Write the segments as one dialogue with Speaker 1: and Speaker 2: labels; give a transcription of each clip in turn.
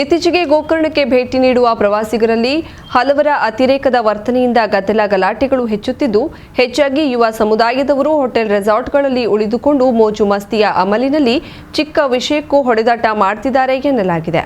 Speaker 1: ಇತ್ತೀಚೆಗೆ ಗೋಕರ್ಣಕ್ಕೆ ಭೇಟಿ ನೀಡುವ ಪ್ರವಾಸಿಗರಲ್ಲಿ ಹಲವರ ಅತಿರೇಕದ ವರ್ತನೆಯಿಂದ ಗದ್ದಲ ಗಲಾಟೆಗಳು ಹೆಚ್ಚುತ್ತಿದ್ದು, ಹೆಚ್ಚಾಗಿ ಯುವ ಸಮುದಾಯದವರು ಹೋಟೆಲ್ ರೆಸಾರ್ಟ್ಗಳಲ್ಲಿ ಉಳಿದುಕೊಂಡು ಮೋಜು ಮಸ್ತಿಯ ಅಮಲಿನಲ್ಲಿ ಚಿಕ್ಕ ವಿಷಯಕ್ಕೂ ಹೊಡೆದಾಟ ಮಾಡ್ತಿದ್ದಾರೆ ಎನ್ನಲಾಗಿದೆ.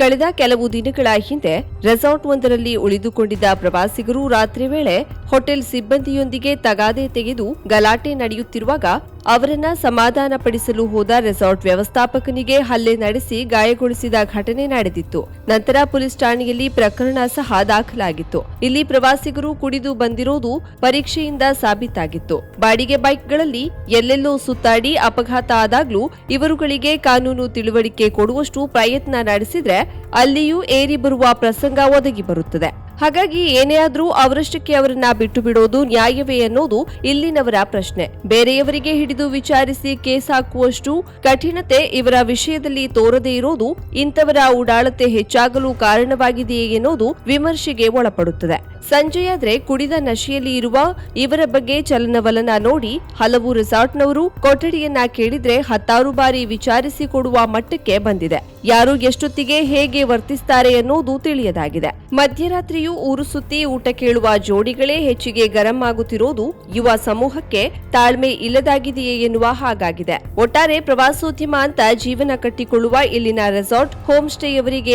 Speaker 1: ಕಳೆದ ಕೆಲವು ದಿನಗಳ ಹಿಂದೆ ರೆಸಾರ್ಟ್ ಒಂದರಲ್ಲಿ ಉಳಿದುಕೊಂಡಿದ್ದ ಪ್ರವಾಸಿಗರು ರಾತ್ರಿ ವೇಳೆ ಹೋಟೆಲ್ ಸಿಬ್ಬಂದಿಯೊಂದಿಗೆ ತಗಾದೆ ತೆಗೆದು ಗಲಾಟೆ ನಡೆಯುತ್ತಿರುವಾಗ ಅವರನ್ನ ಸಮಾಧಾನಪಡಿಸಲು ಹೋದ ರೆಸಾರ್ಟ್ ವ್ಯವಸ್ಥಾಪಕನಿಗೆ ಹಲ್ಲೆ ನಡೆಸಿ ಗಾಯಗೊಳಿಸಿದ ಘಟನೆ ನಡೆದಿತ್ತು. ನಂತರ ಪೊಲೀಸ್ ಠಾಣೆಯಲ್ಲಿ ಪ್ರಕರಣ ಸಹ ದಾಖಲಾಗಿತ್ತು. ಇಲ್ಲಿ ಪ್ರವಾಸಿಗರು ಕುಡಿದು ಬಂದಿರೋದು ಪರೀಕ್ಷೆಯಿಂದ ಸಾಬೀತಾಗಿತ್ತು. ಬಾಡಿಗೆ ಬೈಕ್ಗಳಲ್ಲಿ ಎಲ್ಲೆಲ್ಲೋ ಸುತ್ತಾಡಿ ಅಪಘಾತ ಆದಾಗ್ಲೂ ಇವರುಗಳಿಗೆ ಕಾನೂನು ತಿಳುವಳಿಕೆ ಕೊಡುವಷ್ಟು ಪ್ರಯತ್ನ ನಡೆಸಿದ್ರೆ ಅಲ್ಲಿಯೂ ಏರಿ ಬರುವ ಪ್ರಸಂಗ ಒದಗಿ ಬರುತ್ತದೆ. ಹಾಗಾಗಿ ಏನೇ ಆದ್ರೂ ಅವರಷ್ಟಕ್ಕೆ ಅವರನ್ನ ಬಿಟ್ಟು ಬಿಡೋದು ನ್ಯಾಯವೇ ಅನ್ನೋದು ಇಲ್ಲಿನವರ ಪ್ರಶ್ನೆ. ಬೇರೆಯವರಿಗೆ ಹಿಡಿದು ವಿಚಾರಿಸಿ ಕೇಸ್ ಹಾಕುವಷ್ಟು ಕಠಿಣತೆ ಇವರ ವಿಷಯದಲ್ಲಿ ತೋರದೇ ಇರೋದು ಇಂಥವರ ಉಡಾಳತೆ ಹೆಚ್ಚಾಗಲು ಕಾರಣವಾಗಿದೆಯೇ ಎನ್ನುವುದು ವಿಮರ್ಶೆಗೆ ಒಳಪಡುತ್ತದೆ. ಸಂಜೆಯಾದ್ರೆ ಕುಡಿದ ನಶೆಯಲ್ಲಿ ಇರುವ ಇವರ ಬಗ್ಗೆ ಚಲನವಲನ ನೋಡಿ ಹಲವು ರೆಸಾರ್ಟ್ನವರು ಕೊಠಡಿಯನ್ನ ಕೇಳಿದ್ರೆ ಹತ್ತಾರು ಬಾರಿ ವಿಚಾರಿಸಿ ಕೊಡುವ ಮಟ್ಟಕ್ಕೆ ಬಂದಿದೆ. ಯಾರು ಎಷ್ಟೊತ್ತಿಗೆ ಹೇಗೆ ವರ್ತಿಸ್ತಾರೆ ಅನ್ನೋದು ತಿಳಿಯದಾಗಿದೆ. ಮಧ್ಯರಾತ್ರಿಯೂ ಊರು ಸುತ್ತಿ ಊಟ ಕೇಳುವ ಜೋಡಿಗಳೇ ಹೆಚ್ಚಿಗೆ ಗರಂ ಆಗುತ್ತಿರೋದು ಯುವ ಸಮೂಹಕ್ಕೆ ತಾಳ್ಮೆ ಇಲ್ಲದಾಗಿದೆಯೇ ಎನ್ನುವ ಹಾಗಾಗಿದೆ ಒಟ್ಟಾರೆ ಪ್ರವಾಸೋದ್ಯಮ ಅಂತ ಜೀವನ ಕಟ್ಟಿಕೊಳ್ಳುವ ಇಲ್ಲಿನ ರೆಸಾರ್ಟ್ ಹೋಮ್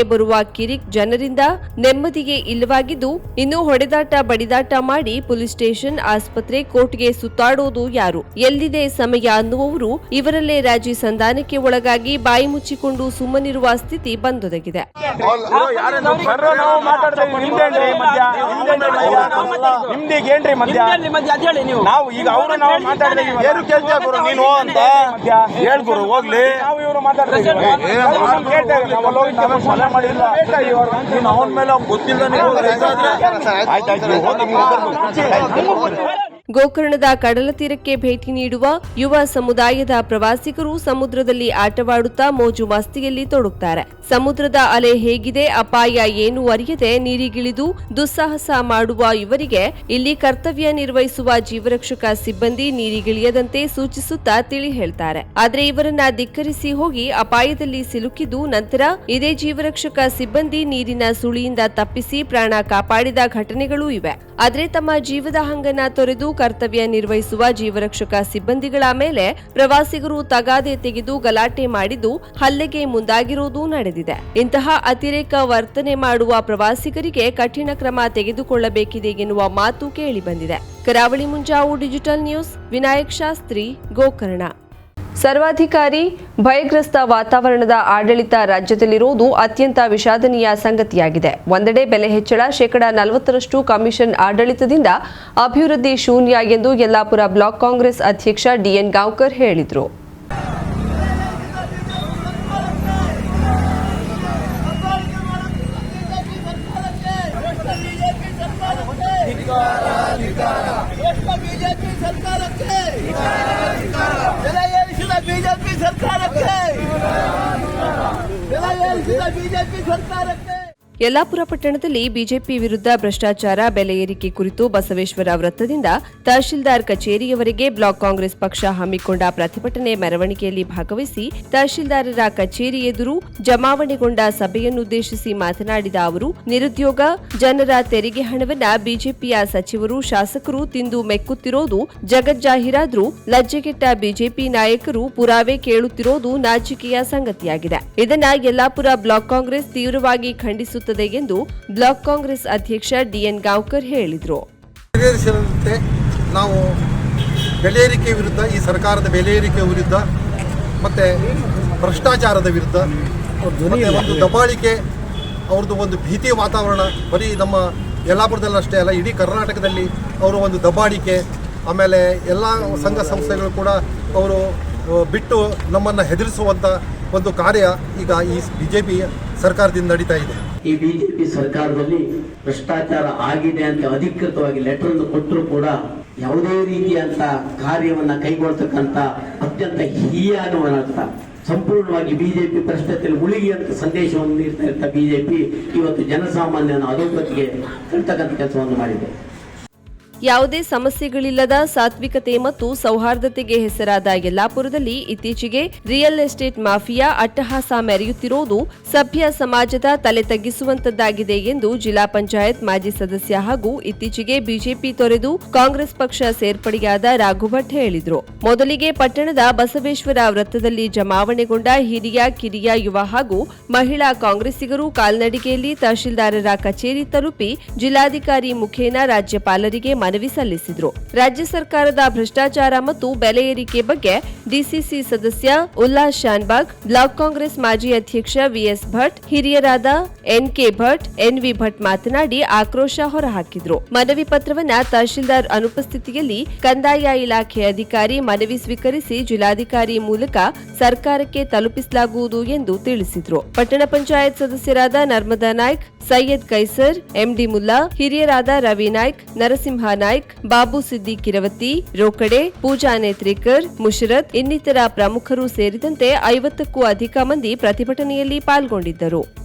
Speaker 1: ಬರುವ ಕಿರಿಕ್ ಜನರಿಂದ ನೆಮ್ಮದಿಗೆ ಇಲ್ಲವಾಗಿದ್ದು ಇನ್ನು ಹೊಡೆದಾಟ ಬಡಿದಾಟ ಮಾಡಿ ಪೊಲೀಸ್ ಸ್ಟೇಷನ್ ಆಸ್ಪತ್ರೆ ಕೋರ್ಟ್ಗೆ ಸುತ್ತಾಡೋದು ಯಾರು ಎಲ್ಲಿದೆ ಸಮಯ ಅನ್ನುವವರು ಇವರಲ್ಲೇ ರಾಜಿ ಸಂಧಾನಕ್ಕೆ ಒಳಗಾಗಿ ಬಾಯಿ ಮುಚ್ಚಿಕೊಂಡು ಸುಮ್ಮನಿರುವ ಸ್ಥಿತಿ ಬಂದೊದಗಿದೆ
Speaker 2: ನಿಮ್ದೇನ್ರಿ ಮಧ್ಯ ನಿಮ್ದೀಗ ಏನ್ರಿ ಮಧ್ಯ.
Speaker 3: ನೀವು.
Speaker 2: ಈಗ ಅವರು ನಾವು
Speaker 4: ಏನು ಕೇಳ್ತೀಯ ಗುರು? ನೀನು ಅಂತ. ಹೇಳ್ ಗುರು ಹೋಗ್ಲಿ.
Speaker 2: ನಾವು ಇವರು ಮಾತಾಡ್ತಾ ಇದೀವಿ. ಕೇಳ್ತಾ ನಾವು ಅಲ್ಲಿ ಹೋಗಿ ನಾವು ಸಲಹೆ ಮಾಡಿಲ್ಲ.
Speaker 4: ನೀನು ಅವನ ಮೇಲೆ ಗೊತ್ತಿಲ್ಲ ನೀವು ಆಯ್ತಾಯ್ತು
Speaker 1: ಗೋಕರ್ಣದ ಕಡಲ ತೀರಕ್ಕೆ ಭೇಟಿ ನೀಡುವ ಯುವ ಸಮುದಾಯದ ಪ್ರವಾಸಿಗರು ಸಮುದ್ರದಲ್ಲಿ ಆಟವಾಡುತ್ತಾ ಮೋಜು ಮಸ್ತಿಯಲ್ಲಿ ತೊಡಗುತ್ತಾರೆ ಸಮುದ್ರದ ಅಲೆ ಹೇಗಿದೆ, ಅಪಾಯ ಏನು ಅರಿಯದೆ ನೀರಿಗಿಳಿದು ದುಸ್ಸಾಹಸ ಮಾಡುವ ಇವರಿಗೆ ಇಲ್ಲಿ ಕರ್ತವ್ಯ ನಿರ್ವಹಿಸುವ ಜೀವರಕ್ಷಕ ಸಿಬ್ಬಂದಿ ನೀರಿಗಿಳಿಯದಂತೆ ಸೂಚಿಸುತ್ತಾ ತಿಳಿ ಹೇಳ್ತಾರೆ. ಆದ್ರೆ ಇವರನ್ನ ಧಿಕ್ಕರಿಸಿ ಹೋಗಿ ಅಪಾಯದಲ್ಲಿ ಸಿಲುಕಿದ್ದು ನಂತರ ಇದೇ ಜೀವರಕ್ಷಕ ಸಿಬ್ಬಂದಿ ನೀರಿನ ಸುಳಿಯಿಂದ ತಪ್ಪಿಸಿ ಪ್ರಾಣ ಕಾಪಾಡಿದ ಘಟನೆಗಳೂ ಇವೆ. ಆದ್ರೆ ತಮ್ಮ ಜೀವದ ಹಂಗನ್ನ ತೊರೆದು ಕರ್ತವ್ಯ ನಿರ್ವಹಿಸುವ ಜೀವರಕ್ಷಕ ಸಿಬ್ಬಂದಿಗಳ ಮೇಲೆ ಪ್ರವಾಸಿಗರು ತಗಾದೆ ತೆಗೆದು ಗಲಾಟೆ ಮಾಡಿದ್ದು ಹಲ್ಲೆಗೆ ಮುಂದಾಗಿರುವುದು ನಡೆದಿದೆ. ಇಂತಹ ಅತಿರೇಕ ವರ್ತನೆ ಮಾಡುವ ಪ್ರವಾಸಿಗರಿಗೆ ಕಠಿಣ ಕ್ರಮ ತೆಗೆದುಕೊಳ್ಳಬೇಕಿದೆ ಎನ್ನುವ ಮಾತು ಕೇಳಿಬಂದಿದೆ. Karavali Munjavu digital news, Vinayak Shastri, Gokarna. ಸರ್ವಾಧಿಕಾರಿ, ಭಯಗ್ರಸ್ತ ವಾತಾವರಣದ ಆಡಳಿತ ರಾಜ್ಯದಲ್ಲಿರುವುದು ಅತ್ಯಂತ ವಿಷಾದನೀಯ ಸಂಗತಿಯಾಗಿದೆ. ಒಂದೆಡೆ ಬೆಲೆ ಹೆಚ್ಚಳ, ಶೇಕಡಾ ನಲವತ್ತರಷ್ಟು ಕಮಿಷನ್ ಆಡಳಿತದಿಂದ ಅಭಿವೃದ್ಧಿ ಶೂನ್ಯ ಎಂದು ಯಲ್ಲಾಪುರ ಬ್ಲಾಕ್ ಕಾಂಗ್ರೆಸ್ ಅಧ್ಯಕ್ಷ ಡಿಎನ್ ಗಾಂವ್ಕರ್ ಹೇಳಿದರು.
Speaker 3: ಸರ್ಕಾರಕ್ಕೆ ಬೆಲೆ ಏರಿಸಿದ ಬಿಜೆಪಿ ಸರ್ಕಾರಕ್ಕೆ ಬೆಲೆ ಏರಿಸಿದ ಬಿಜೆಪಿ ಸರ್ಕಾರಕ್ಕೆ
Speaker 1: ಯಲ್ಲಾಪುರ ಪಟ್ಟಣದಲ್ಲಿ ಬಿಜೆಪಿ ವಿರುದ್ಧ ಭ್ರಷ್ಟಾಚಾರ ಬೆಲೆ ಏರಿಕೆ ಕುರಿತು ಬಸವೇಶ್ವರ ವೃತ್ತದಿಂದ ತಹಶೀಲ್ದಾರ್ ಕಚೇರಿಯವರೆಗೆ ಬ್ಲಾಕ್ ಕಾಂಗ್ರೆಸ್ ಪಕ್ಷ ಹಮ್ಮಿಕೊಂಡ ಪ್ರತಿಭಟನೆ ಮೆರವಣಿಗೆಯಲ್ಲಿ ಭಾಗವಹಿಸಿ ತಹಶೀಲ್ದಾರರ ಕಚೇರಿ ಎದುರು ಜಮಾವಣೆಗೊಂಡ ಸಭೆಯನ್ನುದ್ದೇಶಿಸಿ ಮಾತನಾಡಿದ ಅವರು, ನಿರುದ್ಯೋಗ, ಜನರ ತೆರಿಗೆ ಹಣವನ್ನ ಬಿಜೆಪಿಯ ಸಚಿವರು, ಶಾಸಕರು ತಿಂದು ಮೆಕ್ಕುತ್ತಿರೋದು ಜಗಜ್ಜಾಹೀರಾದ್ರೂ ಲಜ್ಜೆಗೆಟ್ಟ ಬಿಜೆಪಿ ನಾಯಕರು ಪುರಾವೆ ಕೇಳುತ್ತಿರೋದು ನಾಚಿಕೆಯ ಸಂಗತಿಯಾಗಿದೆ. ಇದನ್ನ ಯಲ್ಲಾಪುರ ಬ್ಲಾಕ್ ಕಾಂಗ್ರೆಸ್ ತೀವ್ರವಾಗಿ ಖಂಡಿಸುತ್ತದೆ ಎಂದು ಬ್ಲಾಕ್ ಕಾಂಗ್ರೆಸ್ ಅಧ್ಯಕ್ಷ ಡಿಎನ್ ಗಾಂವ್ಕರ್ ಹೇಳಿದರು.
Speaker 5: ನಾವು ಬೆಲೆ ಏರಿಕೆ ವಿರುದ್ಧ ಈ ಸರ್ಕಾರದ ಬೆಲೆ ಏರಿಕೆ ವಿರುದ್ಧ ಮತ್ತು ಭ್ರಷ್ಟಾಚಾರದ ವಿರುದ್ಧ ಮತ್ತೆ ಒಂದು ದಬ್ಬಾಳಿಕೆ ಅವ್ರದ್ದು ಒಂದು ಭೀತಿ ವಾತಾವರಣ ಬರೀ ನಮ್ಮ ಯಲ್ಲಾಪುರದಲ್ಲಷ್ಟೇ ಅಲ್ಲ ಇಡೀ ಕರ್ನಾಟಕದಲ್ಲಿ ಅವರು ಒಂದು ದಬ್ಬಾಳಿಕೆ ಆಮೇಲೆ ಎಲ್ಲ ಸಂಘ ಸಂಸ್ಥೆಗಳು ಕೂಡ ಅವರು ಬಿಟ್ಟು ನಮ್ಮನ್ನು ಹೆದರಿಸುವಂಥ ಒಂದು ಕಾರ್ಯ ಈಗ ಈ ಬಿ ಜೆ ಪಿ ಸರ್ಕಾರದಿಂದ ನಡೀತಾ ಇದೆ.
Speaker 6: ಈ ಬಿಜೆಪಿ ಸರ್ಕಾರದಲ್ಲಿ ಭ್ರಷ್ಟಾಚಾರ ಆಗಿದೆ ಅಂತ ಅಧಿಕೃತವಾಗಿ ಲೆಟರ್ ಅನ್ನು ಕೊಟ್ಟರು ಕೂಡ ಯಾವುದೇ ರೀತಿಯಂತ ಕಾರ್ಯವನ್ನ ಕೈಗೊಳ್ತಕ್ಕಂತ ಅತ್ಯಂತ ಹೀಯಾನವನಂತ ಸಂಪೂರ್ಣವಾಗಿ ಬಿಜೆಪಿ ಭ್ರಷ್ಟತೆಯಲ್ಲಿ ಮುಳುಗಿ ಅಂತ ಸಂದೇಶವನ್ನು ನೀಡ್ತಾ ಇರ್ತಾ ಬಿಜೆಪಿ ಇವತ್ತು ಜನಸಾಮಾನ್ಯನ ಅಧೋಗತಿಗೆ ತಳ್ತಕ್ಕಂಥ ಕೆಲಸವನ್ನು ಮಾಡಿದೆ.
Speaker 1: ಯಾವುದೇ ಸಮಸ್ಯೆಗಳಿಲ್ಲದ ಸಾತ್ವಿಕತೆ ಮತ್ತು ಸೌಹಾರ್ದತೆಗೆ ಹೆಸರಾದ ಯಲ್ಲಾಪುರದಲ್ಲಿ ಇತ್ತೀಚೆಗೆ ರಿಯಲ್ ಎಸ್ಟೇಟ್ ಮಾಫಿಯಾ ಅಟ್ಟಹಾಸ ಮೆರೆಯುತ್ತಿರುವುದು ಸಭ್ಯ ಸಮಾಜದ ತಲೆ ತಗ್ಗಿಸುವಂತದ್ದಾಗಿದೆ ಎಂದು ಜಿಲ್ಲಾ ಪಂಚಾಯತ್ ಮಾಜಿ ಸದಸ್ಯ ಹಾಗೂ ಇತ್ತೀಚೆಗೆ ಬಿಜೆಪಿ ತೊರೆದು ಕಾಂಗ್ರೆಸ್ ಪಕ್ಷ ಸೇರ್ಪಡೆಯಾದ ರಾಘುಭಟ್ ಹೇಳಿದರು. ಮೊದಲಿಗೆ ಪಟ್ಟಣದ ಬಸವೇಶ್ವರ ವೃತ್ತದಲ್ಲಿ ಜಮಾವಣೆಗೊಂಡ ಹಿರಿಯ ಕಿರಿಯ ಯುವ ಹಾಗೂ ಮಹಿಳಾ ಕಾಂಗ್ರೆಸ್ಸಿಗರು ಕಾಲ್ನಡಿಗೆಯಲ್ಲಿ ತಹಶೀಲ್ದಾರರ ಕಚೇರಿ ತಲುಪಿ ಜಿಲ್ಲಾಧಿಕಾರಿ ಮುಖೇನ ರಾಜ್ಯಪಾಲರಿಗೆ ಮನವಿ ಸಲ್ಲಿಸಿದರು. ರಾಜ್ಯ ಸರ್ಕಾರದ ಭ್ರಷ್ಟಾಚಾರ ಮತ್ತು ಬೆಲೆ ಏರಿಕೆ ಬಗ್ಗೆ ಡಿಸಿಸಿ ಸದಸ್ಯ ಉಲ್ಲಾಸ್ ಶಾನ್ಬಾಗ್, ಬ್ಲಾಕ್ ಕಾಂಗ್ರೆಸ್ ಮಾಜಿ ಅಧ್ಯಕ್ಷ ವಿಎಸ್ ಭಟ್, ಹಿರಿಯರಾದ ಎನ್ಕೆ ಭಟ್, ಎನ್ವಿ ಭಟ್ ಮಾತನಾಡಿ ಆಕ್ರೋಶ ಹೊರಹಾಕಿದ್ರು. ಮನವಿ ಪತ್ರವನ್ನ ತಹಶೀಲ್ದಾರ್ ಅನುಪಸ್ಥಿತಿಯಲ್ಲಿ ಕಂದಾಯ ಇಲಾಖೆ ಅಧಿಕಾರಿ ಮನವಿ ಸ್ವೀಕರಿಸಿ ಜಿಲ್ಲಾಧಿಕಾರಿ ಮೂಲಕ ಸರ್ಕಾರಕ್ಕೆ ತಲುಪಿಸಲಾಗುವುದು ಎಂದು ತಿಳಿಸಿದ್ರು. ಪಟ್ಟಣ ಪಂಚಾಯತ್ ಸದಸ್ಯರಾದ ನರ್ಮದಾ ನಾಯ್ಕ್, ಸೈಯದ್ ಕೈಸರ್, ಎಂಡಿ ಮುಲ್ಲಾ, ಹಿರಿಯರಾದ ರವಿ ನಾಯ್ಕ್, ನರಸಿಂಹ ನಾಯ್ಕ್, ಬಾಬು ಸಿದ್ದಿ ಕಿರವತ್ತಿ, ರೋಕಡೆ, ಪೂಜಾ ನೇತ್ರಿಕರ್, ಮುಷರತ್ ಇನ್ನಿತರ ಪ್ರಮುಖರು ಸೇರಿದಂತೆ ಐವತ್ತಕ್ಕೂ ಅಧಿಕ ಮಂದಿ ಪ್ರತಿಭಟನೆಯಲ್ಲಿ ಪಾಲ್ಗೊಂಡಿದ್ದರು.